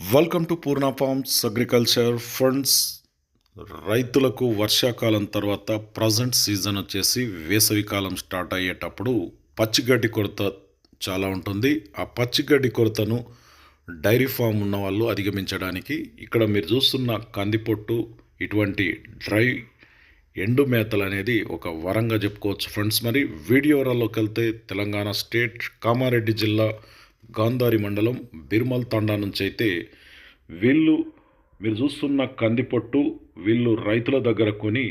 Welcome to Purna farms agriculture funds రైతులకు వర్షాకాలం తర్వాత ప్రజెంట్ సీజన్ వచ్చేసి వేసవికాలం స్టార్ట్ అయ్యేటప్పుడు పచ్చిగడ్డి కొరత చాలా ఉంటుంది. ఆ పచ్చిగడ్డి కొరతను డైరీ ఫామ్ ఉన్న వాళ్ళు అధిగమించడానికి ఇక్కడ మీరు చూస్తున్న కందిపొట్టు ఇటువంటి డ్రై ఎండు మేతలు అనేది ఒక వరంగా చెప్పుకోవచ్చు. ఫ్రెండ్స్ మరి వీడియోరాల్లోకి వెళ్తే తెలంగాణ స్టేట్ కామారెడ్డి జిల్లా గాంధారి మండలం బిర్మల్ తండా నుంచి అయితే వీళ్ళు మీరు చూస్తున్న కందిపొట్టు వీళ్ళు రైతుల దగ్గర కొని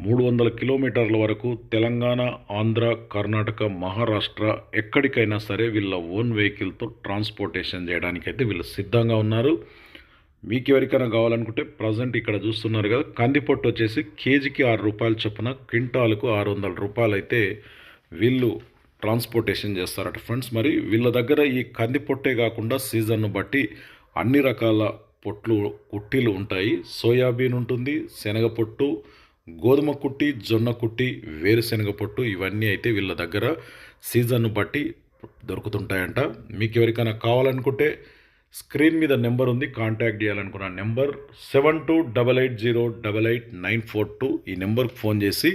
మూడు వందల కిలోమీటర్ల వరకు తెలంగాణ ఆంధ్ర కర్ణాటక మహారాష్ట్ర ఎక్కడికైనా సరే వీళ్ళ ఓన్ వెహికల్తో ట్రాన్స్పోర్టేషన్ చేయడానికైతే వీళ్ళు సిద్ధంగా ఉన్నారు. మీకు ఎవరికైనా కావాలనుకుంటే ప్రజెంట్ ఇక్కడ చూస్తున్నారు కదా కందిపొట్టు వచ్చేసి కేజీకి ఆరు రూపాయలు చొప్పున క్వింటాలకు ఆరు వందల రూపాయలు అయితే వీళ్ళు ట్రాన్స్పోర్టేషన్ చేస్తారట ఫ్రెండ్స్. మరి వీళ్ళ దగ్గర ఈ కంది పొట్టే కాకుండా సీజన్ను బట్టి అన్ని రకాల పొట్లు కుట్టీలు ఉంటాయి. సోయాబీన్ ఉంటుంది శనగ పొట్టు గోధుమ కుట్టి జొన్న కుట్టి వేరుశనగ పొట్టు ఇవన్నీ అయితే వీళ్ళ దగ్గర సీజన్ను బట్టి దొరుకుతుంటాయంట. మీకు ఎవరికైనా కావాలనుకుంటే స్క్రీన్ మీద నెంబర్ ఉంది కాంటాక్ట్ చేయాలనుకున్న number seven two double eight zero double eight nine four two ఈ నెంబర్కి ఫోన్ చేసి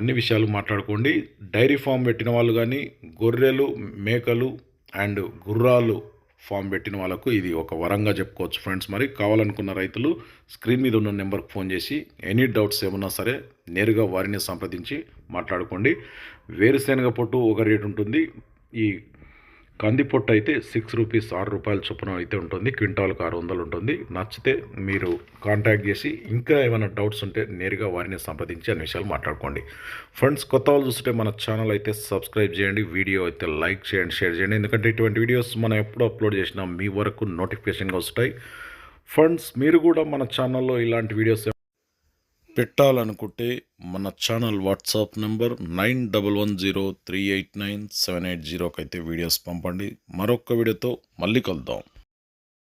అన్ని విషయాలు మాట్లాడుకోండి. డైరీ ఫామ్ పెట్టిన వాళ్ళు కానీ గొర్రెలు మేకలు అండ్ గుర్రాలు ఫామ్ పెట్టిన వాళ్ళకు ఇది ఒక వరంగా చెప్పుకోవచ్చు ఫ్రెండ్స్. మరి కావాలనుకున్న రైతులు స్క్రీన్ మీద ఉన్న నెంబర్కి ఫోన్ చేసి ఎనీ డౌట్స్ ఏమన్నా సరే నేరుగా వారిని సంప్రదించి మాట్లాడుకోండి. వేరుశనగ పొట్టు ఒక రేటు ఉంటుంది. ఈ కందిపొట్టు అయితే సిక్స్ రూపీస్ ఆరు రూపాయల చొప్పున అయితే ఉంటుంది. క్వింటాల్కి ఆరు వందలు ఉంటుంది. నచ్చితే మీరు కాంటాక్ట్ చేసి ఇంకా ఏమైనా డౌట్స్ ఉంటే నేరుగా వారిని సంప్రదించి అన్ని విషయాలు మాట్లాడుకోండి. ఫ్రెండ్స్ కొత్త వాళ్ళు చూస్తే మన ఛానల్ అయితే సబ్స్క్రైబ్ చేయండి. వీడియో అయితే లైక్ చేయండి షేర్ చేయండి. ఎందుకంటే ఇటువంటి వీడియోస్ మనం ఎప్పుడు అప్లోడ్ చేసినా మీ వరకు నోటిఫికేషన్గా వస్తాయి. ఫ్రెండ్స్ మీరు కూడా మన ఛానల్లో ఇలాంటి వీడియోస్ పెట్టాలనుకుంటే మన channel WhatsApp number nine double one zero three eight nine seven eight జీరోకి అయితే వీడియోస్ పంపండి. మరొక వీడియోతో మళ్ళీ కలుద్దాం.